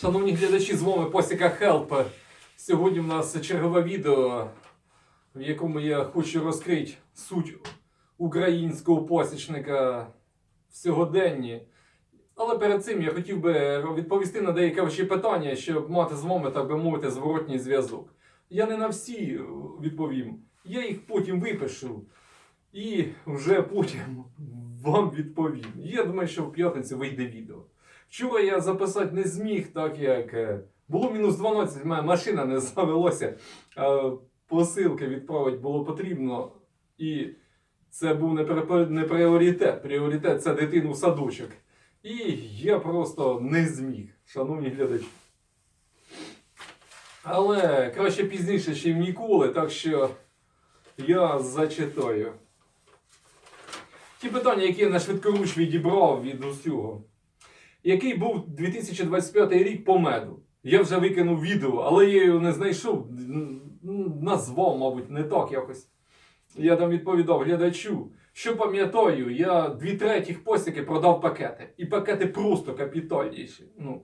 Шановні глядачі, з вами Посіка Хелп. Сьогодні в нас чергове відео, в якому я хочу розкрити суть українського посічника в сьогоденні. Але перед цим я хотів би відповісти на деякі ваші питання, щоб мати з вами, так би мовити, зворотній зв'язок. Я не на всі відповім, я їх потім випишу і вже потім вам відповім. Я думаю, що в п'ятницю вийде відео. Вчора я записати не зміг, так як е, було мінус 12, моя машина не завелося, посилки відправити було потрібно. І це був не, пріоритет. Пріоритет це дитину в садочок. І я просто не зміг, шановні глядачі. Але краще пізніше, ніж ніколи, так що я зачитаю. Ті питання, які я на швидкоруч відібрав від усього. Який був 2025 рік по меду? Я вже викинув відео, але я його не знайшов. Назвав, мабуть, не так якось. Я там відповідав глядачу. Що пам'ятаю, я дві третіх посіки продав пакети. І пакети просто капітальніші. Ну.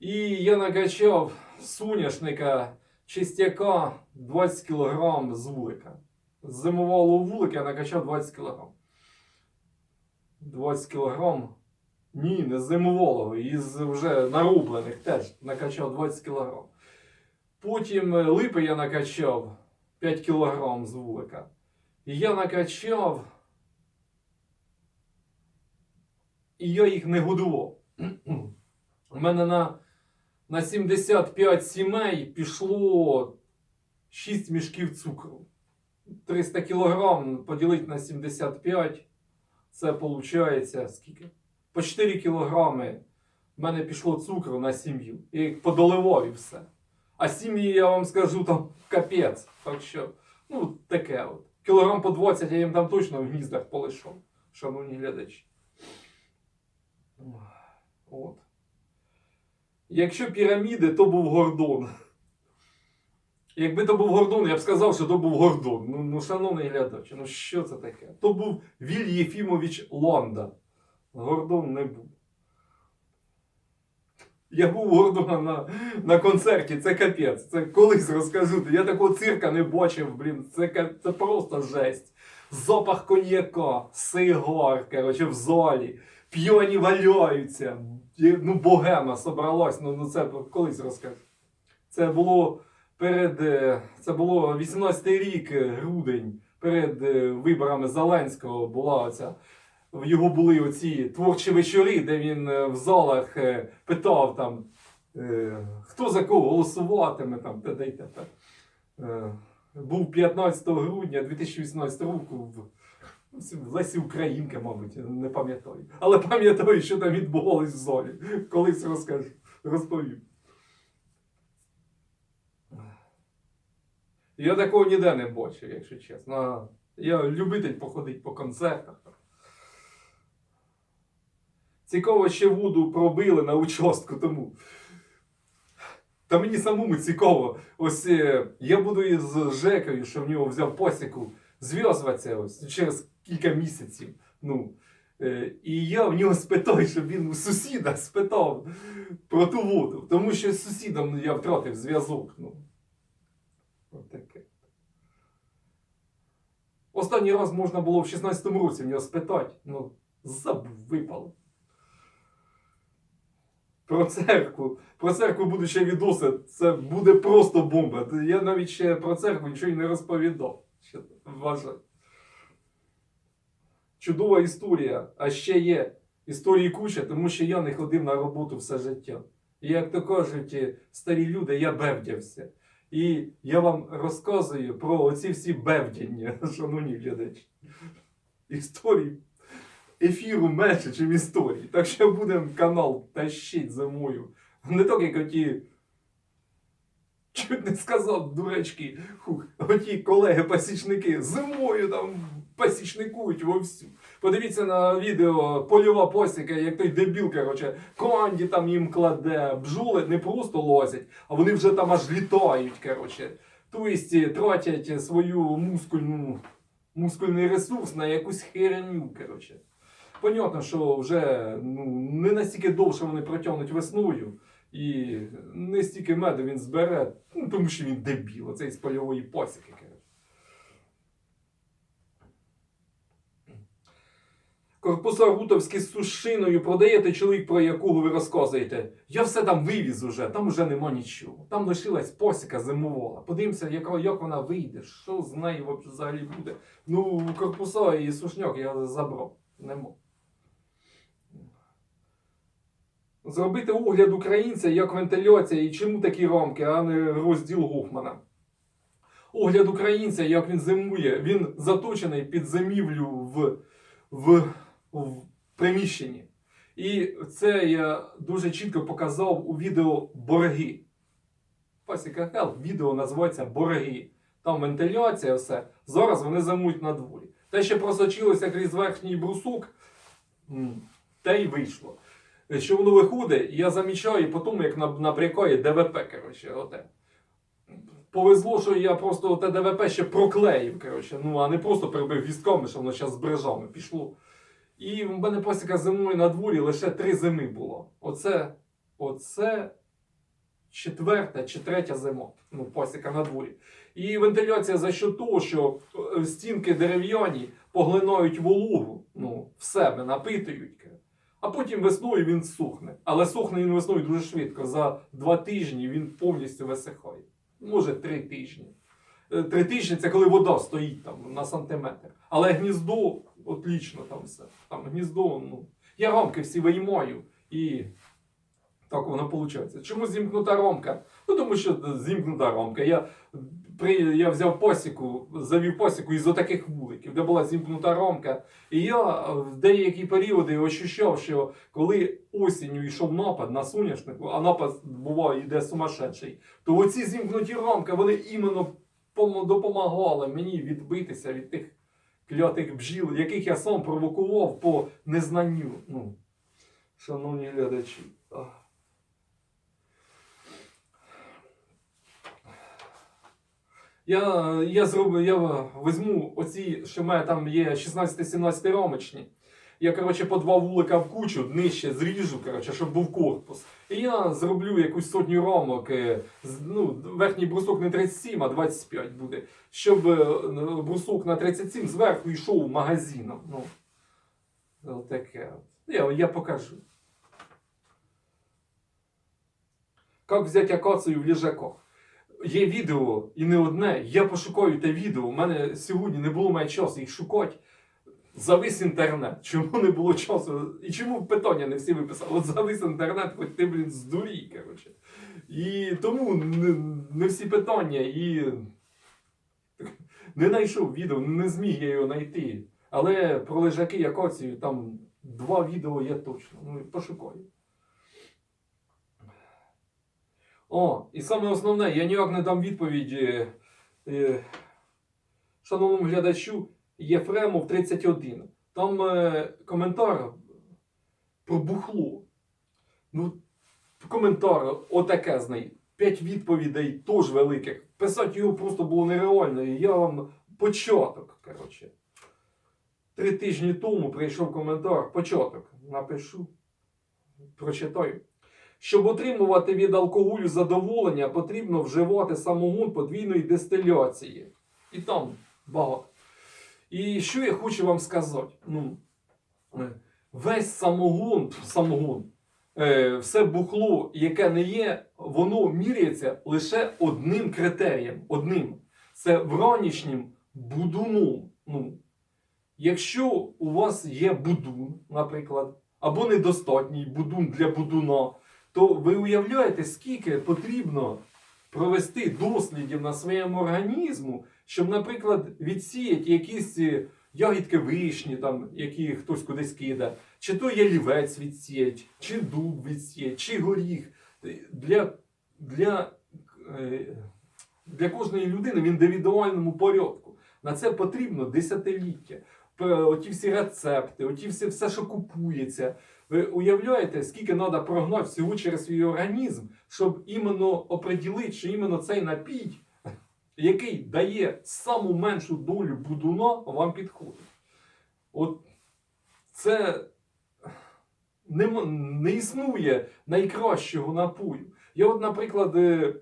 І я накачав соняшника чистяка 20 кг з вулика. З зимового вулика я накачав 20 кг. 20 кг. Ні, не з зимового, із вже нарублених теж накачав 20 кг. Потім е, липи я накачав 5 кг з вулика. І я накачав. І я їх не годував. У мене на, на 75 сімей пішло 6 мішків цукру. 300 кг поділити на 75. Це виходить скільки? По 4 кілограми в мене пішло цукру на сім'ю. І все. А сім'ї, я вам скажу, там капець. Так що, ну, таке от. Кілограм по 20 я їм там точно в гніздах полишав, шановні глядачі. От. Якщо піраміди, то був Гордон. Якби то був Гордон, я б сказав, що то був Гордон. Ну, ну шановний глядач, ну що це таке? То був Віль Єфімович Лонда. Гордон не був. Я був у Гордона на, на концерті, це капець. Це колись розкажу. Я такого цирка не бачив, блін. Це, це просто жесть. Запах коньяка, сигар, коротше, в залі. П'яні валяються. Ну, богема собралась. Ну, ну це колись розкажу. Це було перед. е, Це було 18-й рік, грудень, перед е, виборами Зеленського була оця. В його були оці творчі вечори, де він е, в залах е, питав там, е, хто за кого голосуватиме там, т.д. і т.п. Був 15 грудня 2018 року в Лесі Українка, мабуть, не пам'ятаю. Але пам'ятаю, що там відбувалось в залі. Колись розкажу, розповім. Я такого ніде не бачив, якщо чесно. Я любитель походити по концертах. Цікаво, ще воду пробили на участку тому. Та мені самому цікаво. Ось е, я буду із Жекою, що в нього взяв посіку, зв'язуватися ось через кілька місяців. Ну, е, і я в нього спитаю, щоб він у сусіда спитав про ту воду. Тому що з сусідом я втратив зв'язок. Ну. От таке. Останній раз можна було в 16-му році в нього спитати, ну, забув, випало. Про церкву. Про церкву будуть ще відоси. Це буде просто бомба. Я навіть ще про церкву нічого й не розповідав. Вважаю. Чудова історія. А ще є історії куча, тому що я не ходив на роботу все життя. І як то кажуть е, старі люди, я бевдявся. І я вам розказую про оці всі бевдяння, шановні глядачі. Історії ефіру менше, ніж історії. Так що будемо канал тащить зимою. Не так, як оті. Чуть не сказав, дурачки. Хух, оті колеги-пасічники зимою там пасічникують вовсю. Подивіться на відео польова посіка, як той дебіл, короче, конді там їм кладе, бджоли не просто лозять, а вони вже там аж літають, короче. Тобто тратять свою мускульну, мускульний ресурс на якусь херню, короче. Понятно, що вже ну, не настільки довше вони протягнуть весною. І не стільки меду він збере, ну, тому що він дебіл, оцей з польової посіки. Корпуса Рутовські з сушиною продаєте чоловік, про якого ви розказуєте. Я все там вивіз уже, там уже нема нічого. Там лишилась посіка зимовола. Подивимося, як, як вона вийде, що з нею взагалі буде. Ну, корпуса і сушняк я забрав. Нема. Зробити огляд українця як вентиляція і чому такі рамки, а не розділ Гофмана. Огляд українця, як він зимує, він заточений під зимівлю в, в, в приміщенні. І це я дуже чітко показав у відео Борги. Пасіка Хел, відео називається Борги. Там вентиляція, все. Зараз вони зимують на дворі. Те, що просочилося крізь верхній брусок, те й вийшло. Що воно виходить, я замічаю по тому, як наб- набрякає ДВП, коротше, оте. Повезло, що я просто те ДВП ще проклеїв, коротше, ну, а не просто прибив вістками, що воно зараз з брижами пішло. І в мене посіка зимою на дворі лише три зими було. Оце, оце четверта чи третя зима. Ну, посіка на дворі. І вентиляція за що того, що е, стінки дерев'яні поглинають вологу, ну, в себе напитують. А потім весною він сухне. Але сухне він весною дуже швидко. За два тижні він повністю висихає. Може, три тижні. Е, Три тижні це коли вода стоїть там на сантиметр. Але гніздо отлічно там все. Там гніздо, ну. Я рамки всі виймаю і так воно виходить. Чому зімкнута рамка? Ну тому що зімкнута рамка. Я, при, я взяв посіку, завів посіку із отаких вуликів, де була зімкнута рамка. І я в деякі періоди ощущав, що коли осінню йшов напад на соняшнику, а напад буває йде сумасшедший, то оці зімкнуті рамки вони іменно допомагали мені відбитися від тих клятих бджіл, яких я сам провокував по незнанню. Ну, шановні глядачі. Я, я зроблю, я візьму оці, що в мене там є 16-17 рамочні. Я, коротше, по два вулика в кучу, нижче зріжу, коротше, щоб був корпус. І я зроблю якусь сотню рамок. е, Ну, верхній брусок не 37, а 25 буде. Щоб е, брусок на 37 зверху йшов магазином. Ну, таке. Я, я покажу. Як взяти акацію в ліжаках? Є відео і не одне. Я пошукаю те відео. У мене сьогодні не було має часу їх шукати. Завис інтернет. Чому не було часу? І чому питання не всі виписали? От завис інтернет, хоч ти, блін, здурій, коротше. І тому не, не всі питання і не знайшов відео, не зміг я його знайти. Але про лежаки Якоцію там два відео є точно. Ну, пошукаю. О, і саме основне, я ніяк не дам відповіді е, шановному глядачу Єфремов 31. Там е, коментар про бухло. Ну, коментар отаке з неї. П'ять відповідей теж великих. Писати його просто було нереально. І я вам початок, коротше. Три тижні тому прийшов коментар, початок. Напишу, прочитаю. Щоб отримувати від алкоголю задоволення, потрібно вживати самогон подвійної дистиляції. І там багато. І що я хочу вам сказати? Ну, е, весь самогон, самогон, е, все бухло, яке не є, воно міряється лише одним критерієм. Одним. Це вранішнім будуном. Ну, якщо у вас є будун, наприклад, або недостатній будун для будуна, то ви уявляєте, скільки потрібно провести дослідів на своєму організму, щоб, наприклад, відсіяти якісь е, ягідки вишні, там, які хтось кудись кидає, чи то ялівець відсіять, чи дуб відсіять, чи горіх. Для, для, е, для кожної людини в індивідуальному порядку. На це потрібно десятиліття. Оті всі рецепти, оті всі, все, що купується. Ви уявляєте, скільки треба прогнати всього через свій організм, щоб іменно оприділити, що іменно цей напій, який дає саму меншу долю будуна, вам підходить. От це нема- не існує найкращого напою. Я, от, наприклад, е,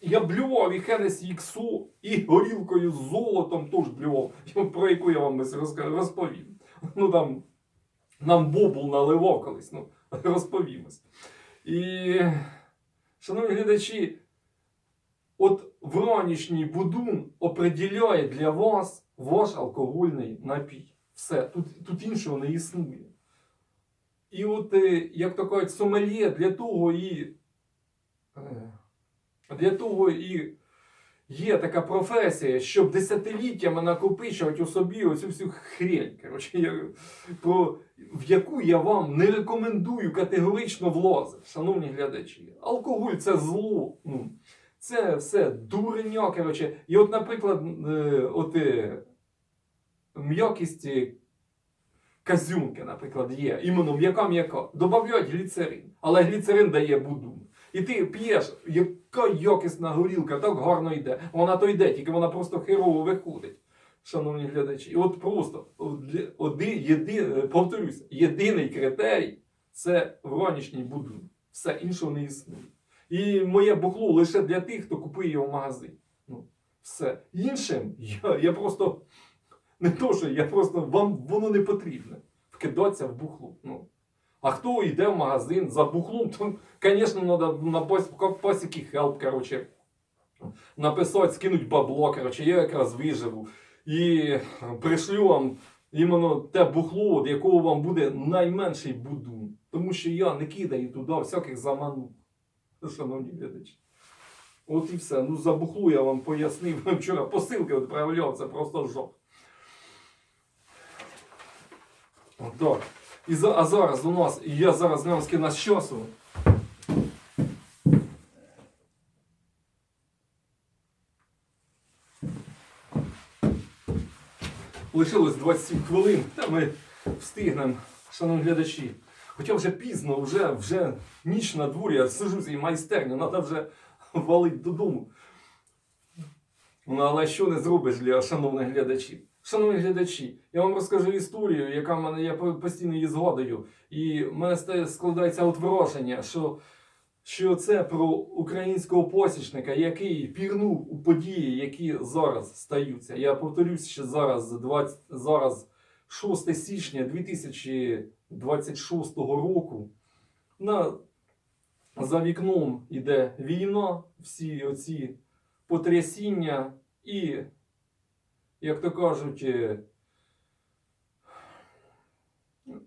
я блював і Хенесі Іксу, і горілкою з золотом теж блював, про яку я вам розповім. Ну там нам бобул наливав колись, ну, розповімось. І, шановні глядачі, от вранішній будун определяє для вас ваш алкогольний напій. Все, тут, тут іншого не існує. І от, е, як то кажуть, сомельє для того і. е, Для того і є така професія, щоб десятиліттями накопичувати у собі оцю всю хрень, коротше, я, про, в яку я вам не рекомендую категорично влазити, шановні глядачі. Алкоголь це зло. Ну, це все дурня, коротше. І от, наприклад, е, от, е, м'якість казюнки, наприклад, є. Іменно м'яка-м'яка. Добавляють гліцерин, але гліцерин дає будун. І ти п'єш, яка якісна горілка, так гарно йде. Вона то йде, тільки вона просто херово виходить. Шановні глядачі, і от просто один, єди, повторюся, єдиний критерій це вранішній будун. Все іншого не існує. І моє бухло лише для тих, хто купує його в магазині. Ну, все. Іншим я, я просто не то, що я просто вам воно не потрібне. Вкидатися в бухло. Ну. А хто йде в магазин за бухлом, то, звісно, треба на пос- пасіки хелп, коротше, написати, скинуть бабло, коротше, я якраз виживу. І пришлю вам іменно те бухло, від якого вам буде найменший будун. Тому що я не кидаю туди всяких заманух, шановні глядачі. От і все. Ну за бухло я вам пояснив. Вчора посилки відправляв, це просто жах. Так. І за, а зараз у нас, і я зараз глянь, скільки нас часу. Лишилось 27 хвилин, та ми встигнемо, шановні глядачі. Хоча вже пізно, вже, вже ніч на дворі, я сижу в цій майстерні, треба вже валити додому. Ну, але що не зробиш для шановних глядачів? Шановні глядачі, я вам розкажу історію, яка в мене я постійно її згадую. І в мене складається от враження, що, що це про українського посічника, який пірнув у події, які зараз стаються. Я повторюсь, що зараз, 20, зараз 6 січня 2026 року. На, за вікном іде війна, всі оці потрясіння і, як то кажуть, е,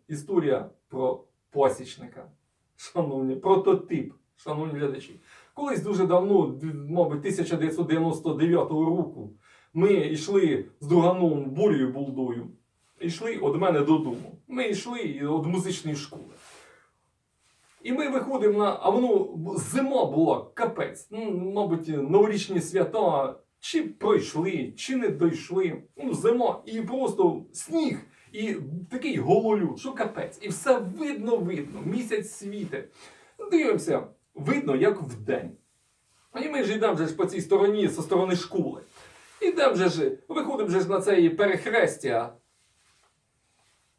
історія про пасічника. Шановні, прототип, шановні глядачі. Колись дуже давно, мабуть, 1999 року, ми йшли з друганом Борєю Булдою. Йшли від мене додому. Ми йшли від музичної школи. І ми виходимо на. А воно зима була, капець. Ну, мабуть, новорічні свята чи пройшли, чи не дійшли. Ну, зима, і просто сніг, і такий гололюд, що капець. І все видно, видно. Місяць світе. Дивимося, видно, як вдень. І ми ж йдемо вже ж по цій стороні, зі сторони школи. Ідемо вже ж, виходимо вже ж на це перехрестя.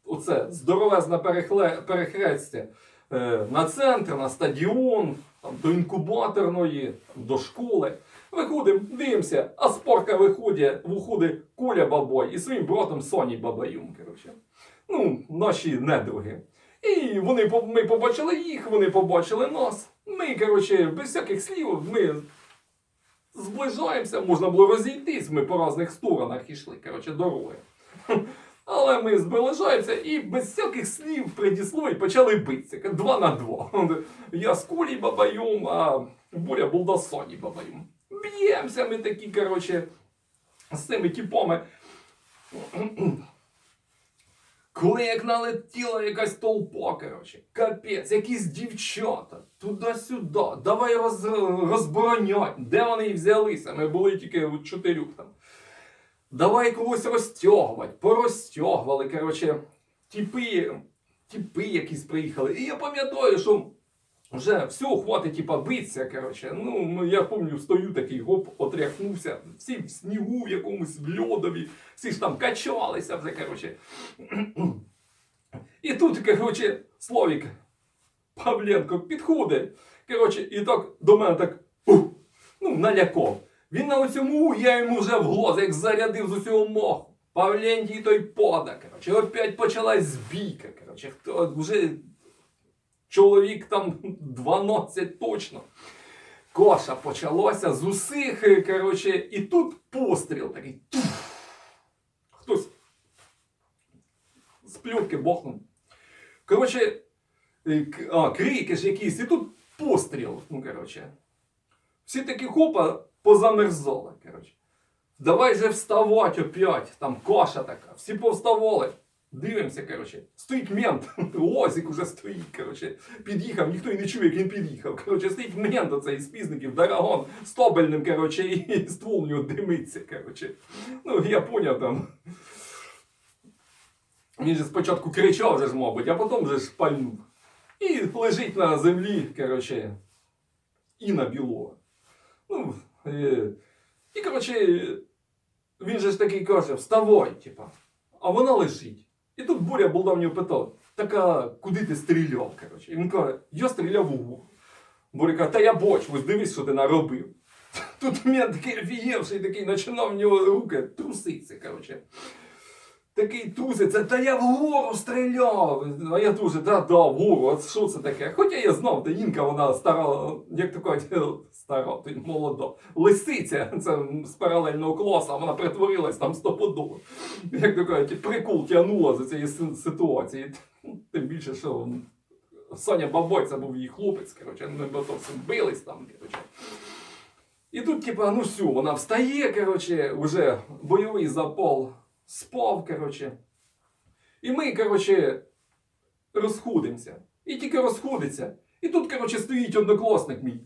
Оце здоровезне перехле, перехрестя на центр, на стадіон, до інкубаторної, до школи. Виходимо, дивимося, а з парка виходить, виходить Коля Бабой і своїм братом Соні Бабаюм. Коротше. Ну, наші недруги. І вони, ми побачили їх, вони побачили нас. Ми, коротше, без всяких слів, ми зближаємося, можна було розійтись, ми по різних сторонах йшли, коротше, дороги. Але ми зближаємося і без всяких слів предісловій почали битися. Два на два. Я з Колей Бабайом, а Боря був до Соні Бабайом. Б'ємося ми такі, коротше, з цими типами. Коли як налетіла якась толпа, коротше, капець, якісь дівчата, туди-сюди, давай роз, розборонять. Де вони взялися? Ми були тільки у чотирьох там. Давай когось розтягувати, порозтягували, коротше, тіпи, тіпи якісь приїхали. І я пам'ятаю, що вже все, хватить, типа, битися, коротше. Ну, ну, я пам'ятаю, стою такий, гоп, отряхнувся, всі в снігу, в якомусь в льодові, всі ж там качалися вже, коротше. І тут, коротше, Словік Павленко підходить. Коротше, і так до мене так ну, наляков. Він на оцьому, я йому вже в глаз, як зарядив з усього моху. Павлентій той пода, коротше, опять почалась збійка, коротше, хто вже чоловік там 12 точно. Коша почалося з усіх, коротше, і тут постріл такий. Туф. Хтось з плювки бохнув. Коротше, е, крики ж якісь, і тут постріл. Ну, коротше. Всі такі хопа позамерзали, коротше. Давай же вставать опять, там коша така, всі повставали. Дивимося, коротше. Стоїть мент, Лозик уже стоїть, коротше. Під'їхав, ніхто і не чує, як він під'їхав. Коротше, стоїть мент оцей з пізників, Дарагон, з Тобельним, коротше, і ствол у нього димиться, коротше. Ну, я поняв там. Він же спочатку кричав, вже ж, мабуть, а потім вже ж пальнув. І лежить на землі, коротше, Інна Білова. Ну, е, і, коротше, він же ж такий каже, вставай, типа. А вона лежить. І тут Буря була в нього питав, так а куди ти стріляв? Коротше. І він каже, я стріляв у вухо. Буря каже, та я боч, ось дивись, що ти наробив. Тут у мене такий офієвший такий починав в нього руки труситися, коротше. Такий труситься, та я вгору стріляв. А я дуже, да, да, вгору, от що це таке? Хоча я знав, Інка, вона стара, як то кажуть, стара, то молода. Лисиця, це з паралельного класу, вона притворилась там стопудово. Як то кажуть, прикол тягнула за цієї ситуації. Тим більше, що Соня Бабой, це був її хлопець, коротше, ми б бились там, коротше. І тут, типа, ну все, вона встає, коротше, уже бойовий запал спав, коротше. І ми, коротше, розходимося. І тільки розходиться. І тут, коротше, стоїть однокласник мій.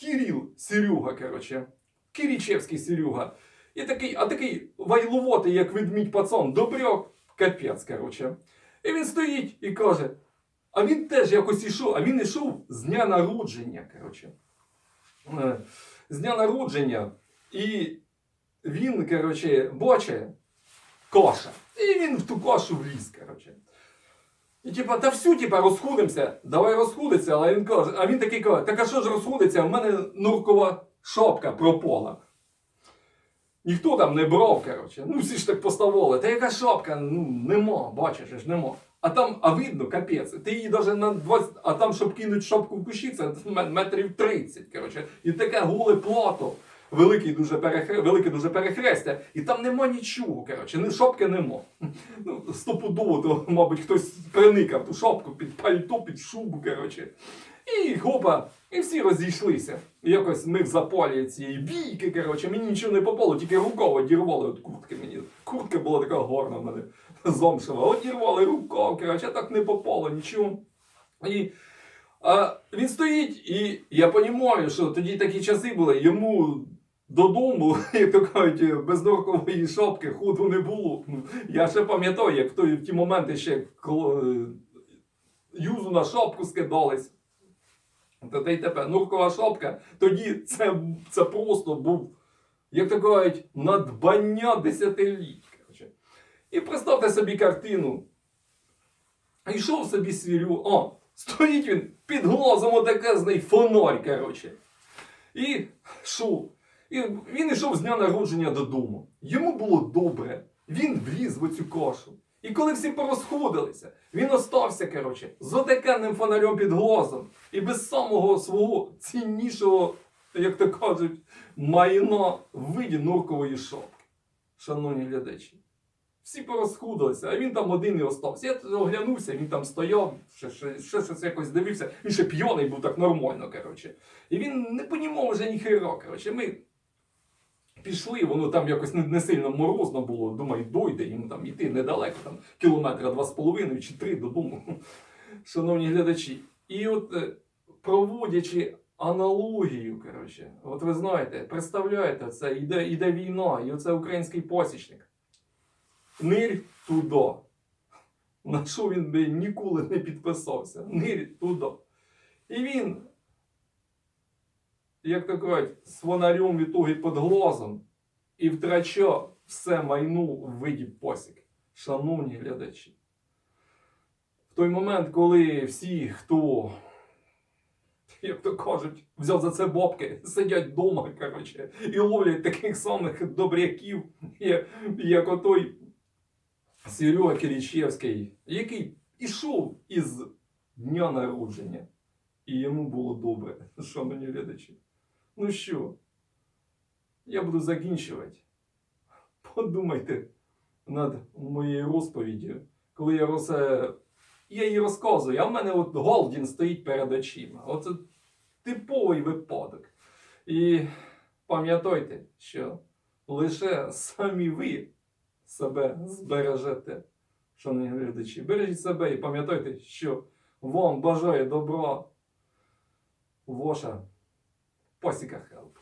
Кирил Серюга, коротше. Киричевський Серюга. І такий, а такий вайловотий, як ведмідь пацан, добряк, капець, коротше. І він стоїть і каже: а він теж якось ішов, а він ішов з дня народження, коротше. Е, З дня народження. І він, коротше, бачить коша. І він в ту кошу вліз, коротше. І типа, та всю, типа, розходимося, давай розходиться, але він каже, а він такий каже, так а що ж розходиться, в мене нуркова шапка пропала. Ніхто там не брав, коротше. Ну всі ж так поставили. Та яка шапка? Ну, нема, бачиш, ж нема. А там, а видно, капець. Ти її навіть на 20, а там, щоб кинути шапку в кущі, це метрів 30, коротше. І таке голе плато. Великий дуже, перехре... Велике дуже перехрестя, і там нема нічого, коротше, ні шапки нема. Ну, стопудово, то, мабуть, хтось приникав ту шапку під пальто, під шубу, коротше. І хопа, і всі розійшлися. Якось ми в запалі цієї бійки, коротше, мені нічого не попало, тільки рукав одірвали від куртки мені. Куртка була така горна в мене, зомшева. Одірвали рукав, коротше, так не попало нічого. І а, він стоїть, і я розумію, що тоді такі часи були, йому додому, як то кажуть, без норкової шапки ходу не було. Я ще пам'ятаю, як в той- в ті моменти ще е, юзу на шапку скидались. Та й тепер нуркова шапка, тоді це, це просто був, як то кажуть, надбання десятиліть. І представте собі картину. Йшов собі свірю, о, стоїть він під глазом отакезний фонарь, коротше. І що? І він йшов з дня народження додому. Йому було добре. Він вліз в оцю кашу. І коли всі порозходилися, він остався, коротше, з отакенним фонарем під глазом і без самого свого ціннішого, як то кажуть, майна в виді норкової шапки. Шановні глядачі. Всі порозходилися, а він там один і остався. Я оглянувся, він там стояв, ще, ще, ще щось якось дивився. Він ще п'яний був так нормально, коротше. І він не понімав вже ніхера, коротше. Ми пішли, воно там якось не, сильно морозно було. Думаю, дойде йому там іти недалеко, там кілометра два з половиною чи три додому. Шановні глядачі. І от е, проводячи аналогію, коротше, от ви знаєте, представляєте, це іде, іде війна, і оце український посічник. Нирь туди. На що він би ніколи не підписався? Нирь туди. І він як то кажуть, від того під глазом і втрачав все майно в виді посік. Шановні глядачі. в той момент, коли всі, хто, як то кажуть, взяв за це бобки, сидять вдома, коротше, і ловлять таких самих добряків, як, як отой Серега Киричевський, який ішов із дня народження. І йому було добре, шановні глядачі. Ну що, я буду закінчувати. Подумайте над моєю розповіддю, коли я роз... я її розказую, а в мене от Голдін стоїть перед очима. Оце типовий випадок. І пам'ятайте, що лише самі ви себе збережете. Шановні глядачі, бережіть себе і пам'ятайте, що вам бажає добра ваша Посіка Хелп.